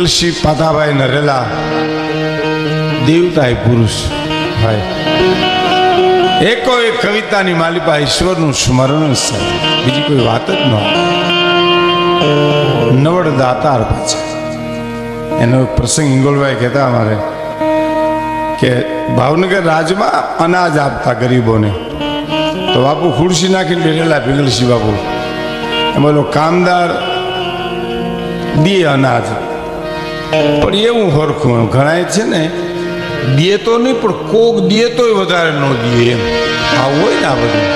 પિંગલસિંહ પાતાભાઈ નરેલા દેવતા પુરુષ, ભાઈ. એકો એક કવિતાની માલિપા ઈશ્વરનું સ્મરણ છે. બીજી કોઈ વાત જ ન નવડ દાતાર પાછા. એનો પ્રસંગ ઇંગોલભાઈ કહેતા અમારે કે ભાવનગર રાજમાં અનાજ આપતા ગરીબોને. તો બાપુ ખુરશી નાખીને બેઠેલા પિંગલસિંહ બાપુ. એમાં કામદાર, દે અનાજ. પણ એવું હરખું એમ. ઘણા છે ને, દે તો નહીં, પણ કોક દે તોય વધારે ન દે એમ. આવું હોય ને આ બધું.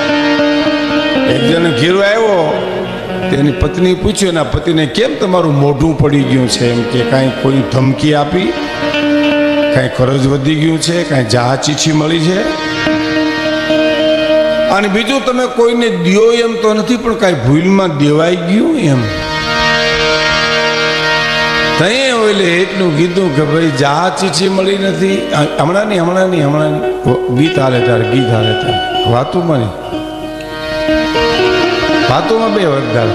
એક જણ ઘેરો આવ્યો, તેની પત્ની પૂછ્યું, એના પતિને કેમ તમારું મોઢું પડી ગયું છે? એમ કે, કાંઈ કોઈ ધમકી આપી, કાંઈ ખર્ચ વધી ગયું છે, કાંઈ જહાજ ચીઠી મળી છે. અને બીજું, તમે કોઈને દ્યો એમ તો નથી, પણ કાંઈ ભૂલમાં દેવાઈ ગયું એમ. ઓલે એટલું કીધું કે ભાઈ જા ચીઠી મળી નથી. હમણાં નહીં હમણાં નહીં, હમણાં ગીત હાલે તારે ગીત હાલે તારે વાતુમાં નહીં. વાતોમાં બે વરદાર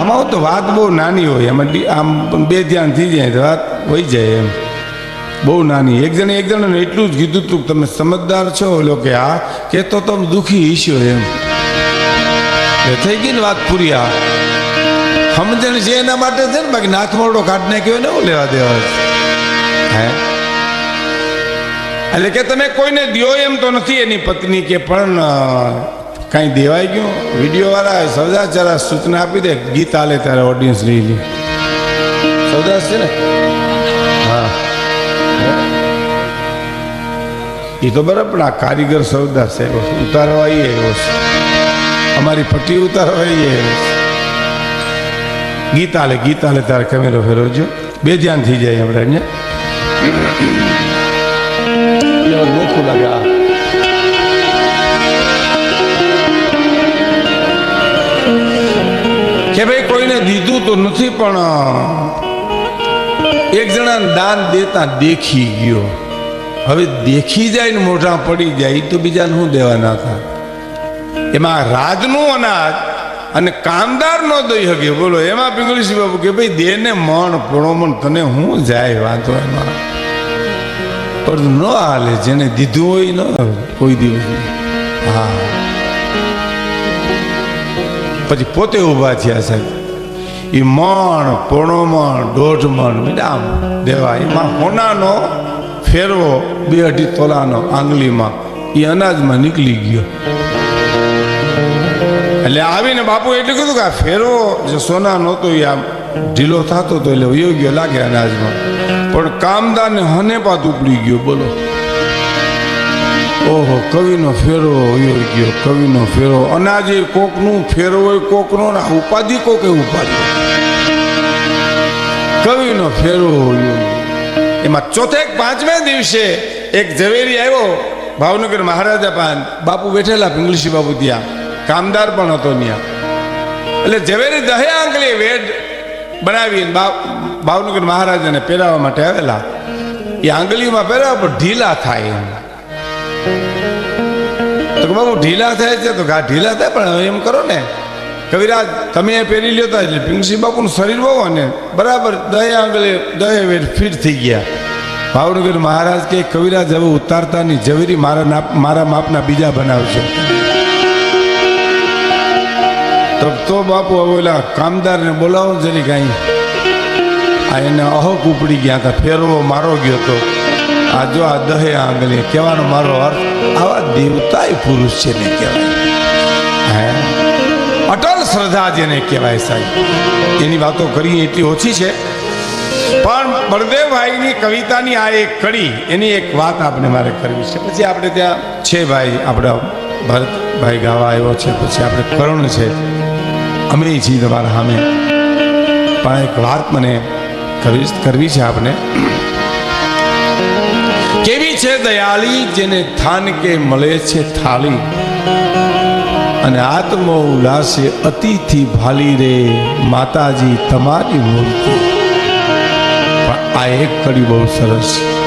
આમાં તો વાત બહુ નાની હોય. એમાં આમ બે ધ્યાન થઈ જાય તો વાત હોઈ જાય એમ. બહુ નાની. એક જણે એક જણાને એટલું જ કીધું તું તમે સમજદાર છો, ઓલો કે આ, કે તો તમે દુઃખી ઈશ્યો એમ. થઈ ગઈ ને વાત પૂરી આ. સમજણ છે એના માટે છે ને, બાકી નાથ મોરડો કાઢ નાખ્યો ને એવું લેવા દેવા. હે? એટલે કે તમે કોઈને દ્યો એમ તો નથી એની પત્ની કે પણ કાંઈ દેવાઈ ગયું? વીડિયો વાળા સૌદા જરા સૂચના આપી દે, ગીત આલે ત્યારે ઓડિયન્સ લઈ લે સૌદાસ છે ને? હા. એ તો બરાબર, પણ આ કારીગર સૌદાસ છે. ઉતારવા એ એવો છે. અમારી પટ્ટી ઉતારવા એ ગીત લે ગીતા લે તારે કેમેરો ફેરવજો બે ધ્યાન થઈ જાય આપણે અહીંયા નોખું લાગે આ. કે ભાઈ કોઈને દીધું તો નથી પણ એક જણા દાન દેતા દેખી ગયો. હવે દેખી જાય ને મોઢા પડી જાય તો બીજાને શું દેવાના હતા? એમાં રાજનું અનાજ અને કામદાર નો દઈ શકે બોલો, એમાં પિંગળીસિંહ બાબુ કે ભાઈ દેને મણ પણો તને હું જાય વાંધો એમાં? પણ ન હાલે, જેને દીધું હોય ન કોઈ દિવસ હા. પછી પોતે ઊભા થયા સાહેબ. એ મણ, પોણો મણ, દોઢ મણ મીડામ દેવા એમાં હોનાનો ફેરવો, બે અઢી તોલાનો આંગળીમાં એ અનાજમાં નીકળી ગયો. એટલે આવીને બાપુ એટલું કીધું કે આ ફેરવો જે સોના નહોતો એ આમ ઢીલો થતો હતો એટલે વયો ગયો લાગે અનાજમાં પણ કામદારને હને પાત ઉપડી ગયો, બોલો. ઓહો, કવિનો ફેરો વયો ગયો, કવિનો ફેરો. અનાજે કોકનું, ફેરો હોય કોકનો ના ઉપાધિ કોકે ઉપાધિ? કવિનો ફેરો વયો એમાં ચોથેક પાંચમે દિવસે એક ઝવેરી આવ્યો, ભાવનગર મહારાજા પાન. બાપુ બેઠેલા પિંગલશી બાપુ ત્યાં. કામદાર પણ હતો ત્યાં. એટલે ઝવેરી દહે આંગળી વેડ બનાવીને ભાવનગર મહારાજાને પહેરાવવા માટે આવેલા. એ આંગળીમાં પહેરાવા, પણ ઢીલા થાય એમ. તો બાબુ, ઢીલા થાય છે? તો ઘા ઢીલા થાય, પણ એમ કરો ને. કવિરાજ, તમે એ પહેરી લ્યો એટલે પિંગસિંહ બાપુનું શરીર બહુ ને. બરાબર, દહે આંગળી, દહે વેડ ફિટ થઈ ગયા. ભાવનગર મહારાજ કે, કવિરાજ, હવે ઉતારતા ની ઝવેરી મારા મારા માપના બીજા બનાવજો તો તો બાપુ ઓલા કામદારને બોલાવો જરી કાંઈ. આ એને અહક ઉપડી ગયા હતા, ફેરવો મારો ગયો તો. આ જો આ દહે આંગળી, કહેવાનો મારો અર્થ, આવા દેવતાય પુરુષ છે ને કહેવાય. હે? અટલ શ્રદ્ધા જેને કહેવાય સાહેબ. એની વાતો કરીએ એટલી ઓછી છે. પણ બળદેવભાઈની કવિતાની આ એક કડી, એની એક વાત આપણે મારે કરવી છે. પછી આપણે ત્યાં છે ભાઈ, આપણા ભરતભાઈ ગાવા આવ્યો છે, પછી આપણે કરુણ છે. અમે છીએ તમારા સામે પણ એક વાત મને કરવી છે આપણે કેવી છે દયાળી જેને થાન કે મળે છે થાળી અને આત્મ ઉલ્લાસે અતિથિ ભાલી રે માતાજી તમારી મૂર્તિ. આ એક કડી બહુ સરસ છે.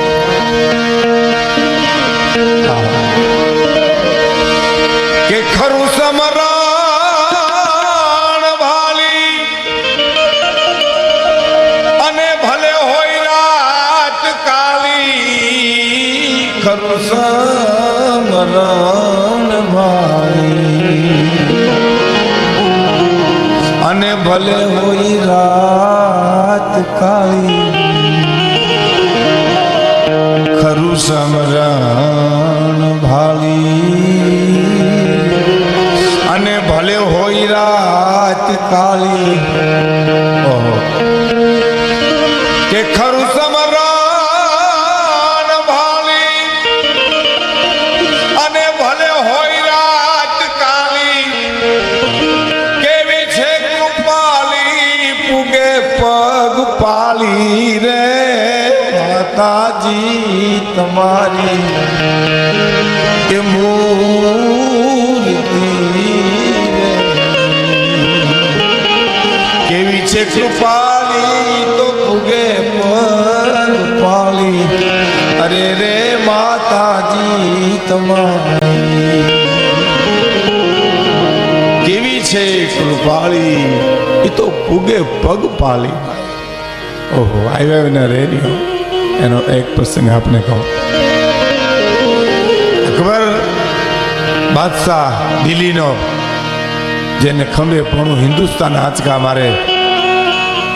ભાઈ અને ભલે હોય રાત કાળી ખરું સમરણ ભાળી. અને ભલે હોય રાત કાળી પાલી રે માતાજી તમારી. કે મૂર્તિ કેવી છે કૃપાલી? તો ભૂગે પગ પાલી અરે રે માતાજી તમારી. કેવી છે કૃપાળી એ તો પૂગે પગ પાલી. ઓહો આવ્યા વિના રેડિયો. એનો એક પ્રસંગ આપને કહો. અકબર બાદશાહ દિલ્હીનો, જેને ખંભે પણ હિન્દુસ્તાન આંચકા મારે,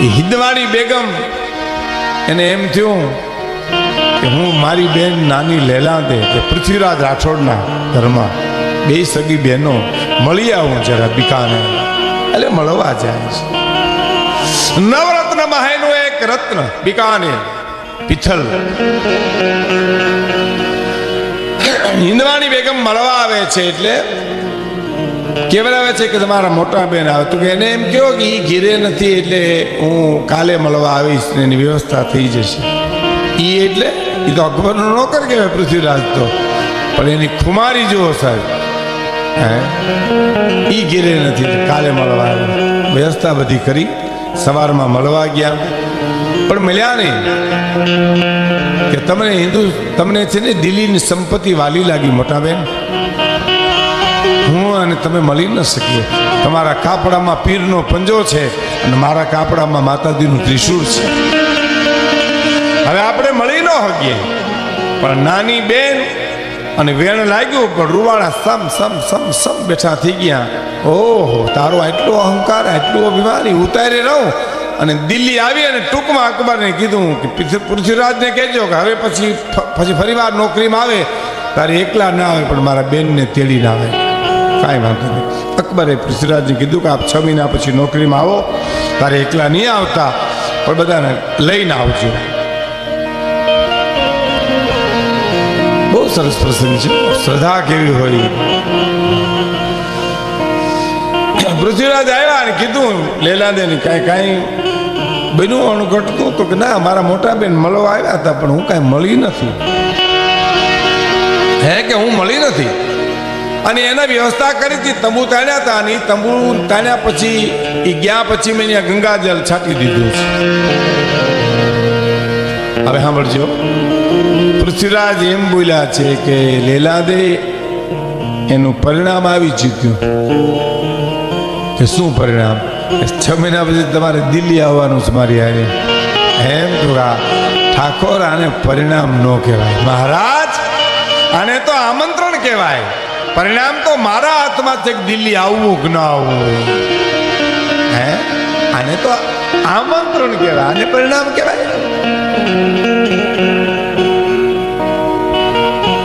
એ હિંદવાણી બેગમ, એને એમ થયું કે હું મારી બેન નાની લેલાંતે કે પૃથ્વીરાજ રાઠોડના ઘરમાં બે સગી બહેનો મળી આવું જરા બીકાને એટલે મળવા જાય છે. નવરત્ન મહાનું એક રત્ન બિકાનેર પિથલ હિંદવાણી બેગમ મળવા આવે છે એટલે કેવડાવે છે કે તમારા મોટા બેન આવે તો એને એમ કહો કે એ ઘીરે નથી એટલે હું કાલે મળવા આવીશ ને એની વ્યવસ્થા થઈ જશે એ એટલે એ તો અકબરનો નોકર કહેવાય પૃથ્વીરાજ તો પણ એની ખુમારી જુઓ સાહેબ હે એ ઘીરે નથી કાલે મળવા આવ્યો વ્યવસ્થા બધી કરી સવારમાં મળવા ગયા પણ મળ્યા નહીં. કે તમને હિન્દુ, તમને છે ને દિલ્હીની સંપત્તિ વાલી લાગી મોટા બેન. હું અને તમે મળી ન શકીએ. તમારા કાપડામાં પીરનો પંજો છે અને મારા કાપડામાં માતાજીનું ત્રિશૂળ છે. હવે આપણે મળી ન શકીએ પણ નાની બેન અને વેણ લાગ્યું, પણ રૂવાળા સમ સમ સમ સમ બેઠા થઈ ગયા. ઓહો, તારો આટલો અહંકાર, આટલો અભિમાની, ઉતારી રહું. અને દિલ્હી આવી અને ટૂંકમાં અકબરને કીધું કે પૃથ્વીરાજને કહેજો કે હવે પછી પછી પછી ફરીવાર નોકરીમાં આવે. તારે એકલા ના આવે, પણ મારા બેનને તેડીને આવે. કાંઈ વાંધો નહીં. અકબરે પૃથ્વીરાજને કીધું કે આપ છ મહિના પછી નોકરીમાં આવો. તારે એકલા નહીં આવતા, પણ બધાને લઈને આવજો. બહુ સરસ પ્રસંગ છે. શ્રદ્ધા કેવી હોય. પૃથ્વીરાજ આવ્યા અને કીધું, લેલાદેને, કાંઈ કાંઈ બન્યું અણઘટતું તો કે ના, મારા મોટા બેન મળવા આવ્યા હતા, પણ હું કાંઈ મળી નથી. હે કે હું મળી નથી? અને એના વ્યવસ્થા કરી હતી, તંબુ તાણ્યા હતા અને તંબુ તાણ્યા પછી એ ગયા પછી મેં અહીંયા ગંગાજલ છાંટી દીધું છે. હવે સાંભળજો. પૃથ્વીરાજ એમ બોલ્યા છે કે, લેલાદે, એનું પરિણામ આવી ચૂક્યું. કે શું પરિણામ? છ મહિના પછી તમારે દિલ્હી આવવાનું છે મારી હારે. એમ તો ઠાકોર આને પરિણામ ન કહેવાય. મહારાજ, આને તો આમંત્રણ કહેવાય. પરિણામ તો મારા હાથમાં છે દિલ્હી આવવું કે ન આવવું. હે? આને તો આમંત્રણ કહેવાય. આને પરિણામ કહેવાય.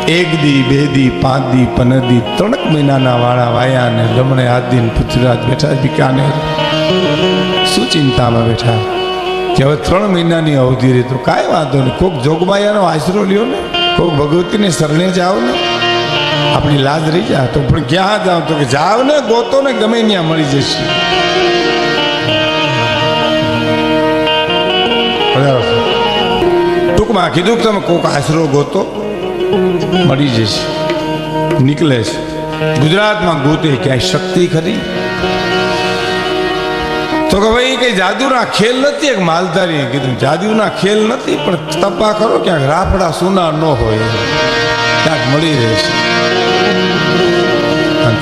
એક દી, બે દી, પાંચ દી, પંદર દી, ત્રણક મહિનાના વાળા વાયા ને લમણે હાથ દીન પૃથ્વીરાજ બેઠા બીકાનેર. શું ચિંતામાં બેઠા? કે હવે ત્રણ મહિનાની અવધિ રહી, તો કાંઈ વાંધો નહીં. કોક જોગમાયાનો આશરો લ્યો ને. કોક ભગવતીને શરણે જાઓ ને. આપણી લાજ રહી જાય તો પણ ક્યાં જાઓ? તો કે જાવ ને, ગોતો ને, ગમે ત્યાં મળી જશે. ટૂંકમાં કીધું કે તમે કોક આશરો ગોતો, મળી જશે. નીકળે છે. ગુજરાતમાં ગોતે ક્યાંય શક્તિ ખરી? તો કે ભાઈ કઈ જાદુના ખેલ નથી? એક માલધારીએ કીધું, જાદુના ખેલ નથી, પણ તપા કરો, ક્યાંક રાફડા સુના ન હોય, ક્યાંક મળી રહેશે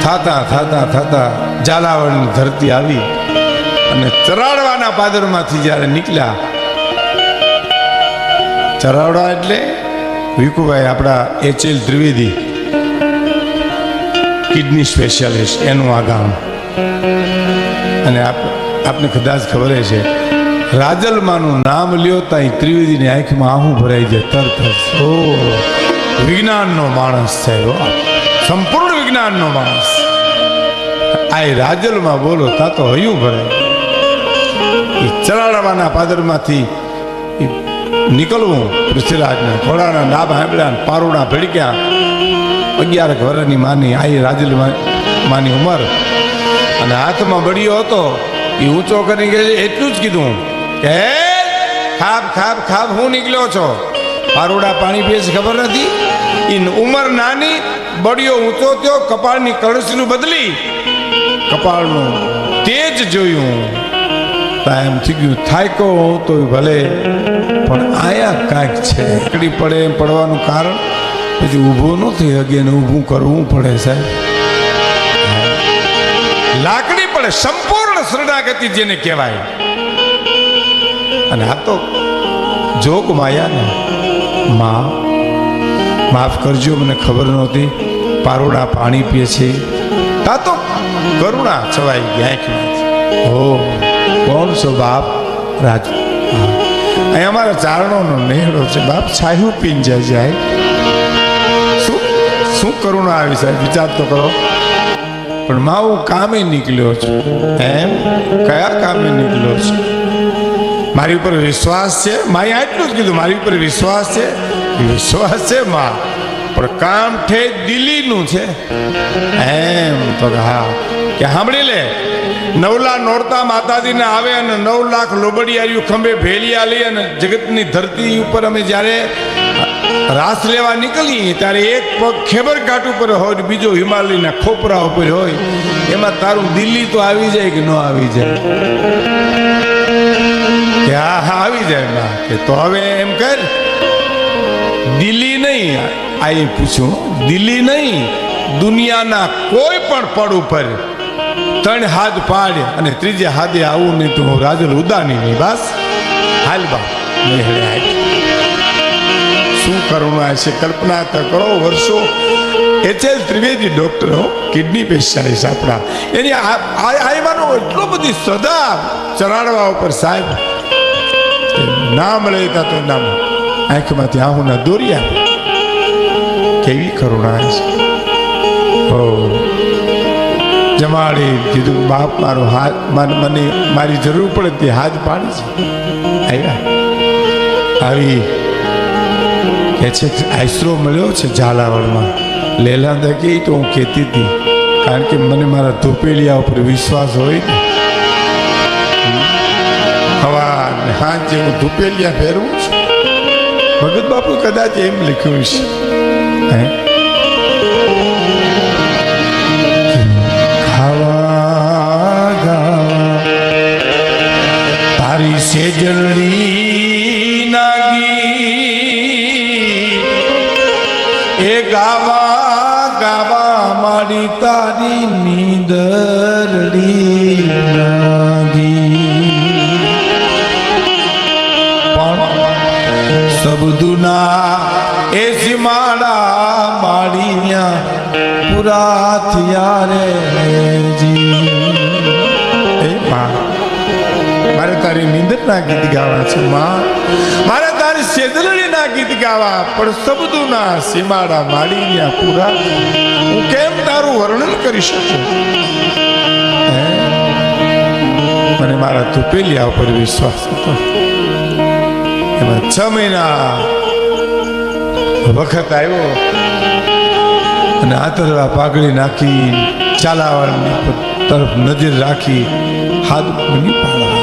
થાતા થાતા થાતા ઝાલાવાડની ધરતી આવી અને ચરાડવાના પાદરમાંથી જ્યારે નીકળ્યા, ચરાવડા એટલે વિકુભાઈ આપણા એચએલ ત્રિવેદી. કિડની સ્પેશિયાલિસ્ટ, એનું આ ગામ. અને આપ આપને કદાચ ખબર છે. રાજલમાનું નામ લ્યો ત્યાં ત્રિવેદીની આંખમાં આહું ભરાઈ જાય તરત ઓ, વિજ્ઞાનનો માણસ છે. સંપૂર્ણ વિજ્ઞાનનો માણસ. આ રાજલમાં બોલો, તા તો હયું ભરાય. એ ચલાડવાના પાદરમાંથી નીકળવું, પૃથ્વીરાજને ઘોડાના હાંભળ્યા પારોડા પારુડા ભેડક્યા. અગિયાર વર્ષની માની આ રાજલમાં, માની ઉંમર. અને હાથમાં બળ્યો હતો. એ ઊંચો કરી કે એટલું જ કીધું કે ખાબ ખાબ ખાબ, હું નીકળ્યો છો? પારોડા પાણી પીએ છે ખબર નથી? એ ઉંમર નાની, બળિયો ઊંચો થયો, કપાળની કળશીનું બદલી, કપાળનું તેજ જોયું. એમ થઈ ગયું થાયકો તો ભલે, પણ આયા કાંઈક છે. એકડી પડે એમ પડવાનું કારણ, પછી ઊભું નથી શકે ને ઊભું કરવું પડે સાહેબ. લાકડી પડે સંપૂર્ણ શરણાગતિ જેને કહેવાય. અને આ તો જોગ માયા ને માં, માફ કરજો, મને ખબર નહોતી. પારોડા પાણી પીએ છે. તા તો કરુણા છવાઈ ગયા હો, કોણ છો બાપ? રાજ. અહીં અમારા ચારણોનો નેહડો છે. બાપ, છાયું પીને જાય જાય. શું શું કરુણા આવી સાહેબ? વિચાર તો કરો. પણ માવો કામે નીકળ્યો છે. એમ? કયા કામે નીકળ્યો છે? મારી ઉપર વિશ્વાસ છે? માએ આટલું જ કીધું, મારી ઉપર વિશ્વાસ છે? વિશ્વાસ છે, મા. પણ કામ ઠે દિલ્હીનું છે. એમ, તો હા. કે સાંભળી લે, નવલા નોરતા માતાજીને આવે અને નવ લાખ લોબડિયારીઓ ખંભે ભેલિયા લઈ અને જગતની ધરતી ઉપર અમે જ્યારે રાસ લેવા નીકળીએ ત્યારે એક પગ ખેબર ઘાટ ઉપર હોય ને બીજો હિમાલયના ખોપરા ઉપર હોય. એમાં તારું દિલ્હી તો આવી જાય કે ન આવી જાય? કે હા હા, આવી જાય માં. કે તો હવે એમ કર. દિલ્હી નહીં. આ એ પૂછ્યું દિલ્હી નહીં. દુનિયાના કોઈ પણ પડ ઉપર ત્રણ હાથ પાડ અને ત્રીજે હાથે આવું નહીં તો હું રાજલ ઉદાની બસ. હાલ બા નહીં કરુણા છે. કલ્પના તો કરો વર્ષો. એચએલ ત્રિવેદી ડોક્ટર કિડની છે આપણા. એની આયવાનો એટલો બધી સદા ચરાડવા ઉપર સાહેબ. નામ લેતા તો નામ આંખમાંથી આહુના દોર્યા. કેવી કરુણા છે. હો. જમાડી કીધું, બાપ મારો હાથ મને મારી જરૂર પડે તે હાથ પાડી છે. આવ્યા. આવી કે છે આશરો મળ્યો છે ઝાલાવાડમાં. લેલા દકી તો હું કહેતી હતી, કારણ કે મને મારા ધોપેલિયા ઉપર વિશ્વાસ હોય ને. હવા ને હાંજે હું ધોપેલિયા ફેરવું છું. ભગત બાપુ કદાચ એમ લખ્યું છે હે? ખાવા પણ સબદુના સીમાડા માડી પૂરા મારે તારી નિંદરના ગીત ગાવા છે, માં. મારે તારી સેદલડીના ગીત ગાવા, પણ સબદુના સીમાડા માડી પૂરા. હું કેમ તારું વર્ણન કરી શકું? મને મારા તુપેલિયા ઉપર વિશ્વાસ હતો. એમાં છ મહિના વખત આવ્યો. અને આતરવા પાઘડી નાખી, ચાલાવાળાની તરફ નજર રાખી, હાથ બની પાડવા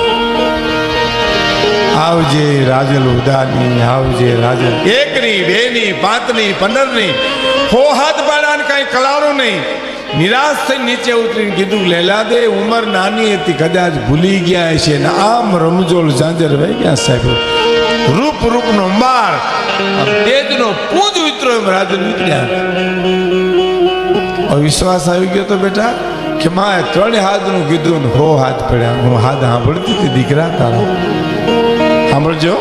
આવજે રાજલ ઉદાની, આવજે રાજલ. એકની, બેની, પાંચની, પંદરની, હો હાથ પાડા ને કલારું નહીં. નિરાશ થઈ નીચે ઉતરીને કીધું, લેલા દે, ઉંમર નાની હતી, કદાચ ભૂલી ગયા છે ને આમ રમજોલ ઝાંઝર વહી ગયા સાહેબ. રૂપ રૂપનો માર તેજનો પૂજ ઉતરો એમ રાજલ નીકળ્યા. વિશ્વાસ આવી ગયો તો બેટા, કે માએ ત્રણ હાથનું કીધું ને હો હાથ પડ્યા. હું હાથ સાંભળતી હતી દીકરા તારા. સાંભળજો,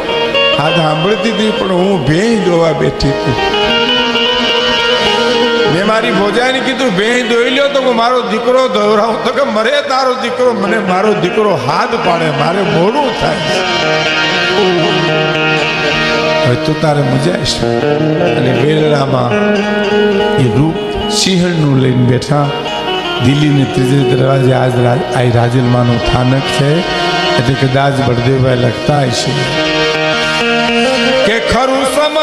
હાથ સાંભળતી હતી, પણ હું ભેં દોવા બેઠી હતી. મેં મારી ભોજાઈને કીધું બે દોઈ લ્યો. તો મારો દીકરો દોરાવું તો કે મરે તારો દીકરો, મને મારો દીકરો હાથ પાડે, મારે મોડું થાય. તો તારે મજા અને વેલરામાં એ રૂપ સિંહણનું લઈને બેઠા. દિલ્હીને ત્રીજે દરવાજે આજ આ રાજલમાનું સ્થાનક છે. એટલે કદાચ બળદેવભાઈ લખતા હશે. કે ખરું સમ